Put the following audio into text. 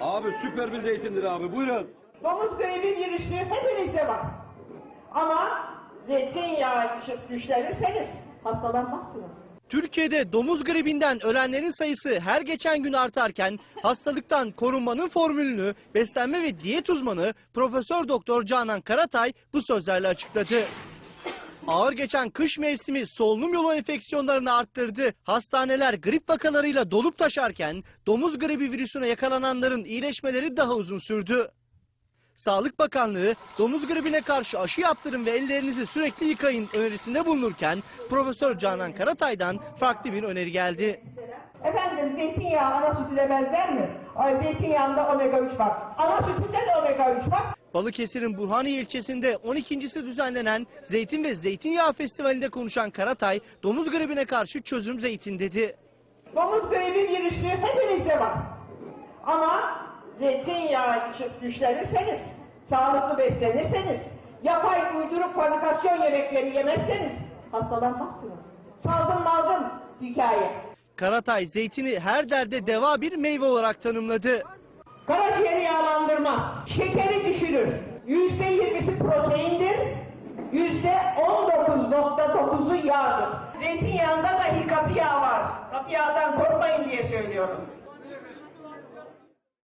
Abi süper bir zeytindir abi buyurun. Domuz gribi virüsü hepinizde var. Ama zeytinyağı güçlenirseniz hastalanmazsınız. Türkiye'de domuz gribinden ölenlerin sayısı her geçen gün artarken hastalıktan korunmanın formülünü beslenme ve diyet uzmanı Profesör Doktor Canan Karatay bu sözlerle açıkladı. Ağır geçen kış mevsimi solunum yolu enfeksiyonlarını arttırdı. Hastaneler grip vakalarıyla dolup taşarken domuz gribi virüsüne yakalananların iyileşmeleri daha uzun sürdü. Sağlık Bakanlığı domuz gribine karşı aşı yaptırın ve ellerinizi sürekli yıkayın önerisinde bulunurken Profesör Canan Karatay'dan farklı bir öneri geldi. Efendim zeytinyağı ana sütüne benzer mi? Ay zeytinyağında omega 3 var. Ana sütünde de omega 3 var. Balıkesir'in Burhaniye ilçesinde 12.si düzenlenen Zeytin ve Zeytinyağı Festivali'nde konuşan Karatay, domuz gribine karşı çözüm zeytin dedi. Domuz gribi virüsü hepinizde var. Ama zeytinyağı güçlenirseniz, sağlıklı beslenirseniz, yapay uydurup fabrikasyon yemekleri yemezseniz hastalanmazsınız. Salgın malgın hikaye. Karatay zeytini her derde deva bir meyve olarak tanımladı. Karaciğeri yağlandırmaz, proteindir, yüzde on dokuz nokta dokuzu yağdır. Zeytinyağında dahi katı yağ var. Katı yağdan korkmayın diye söylüyorum.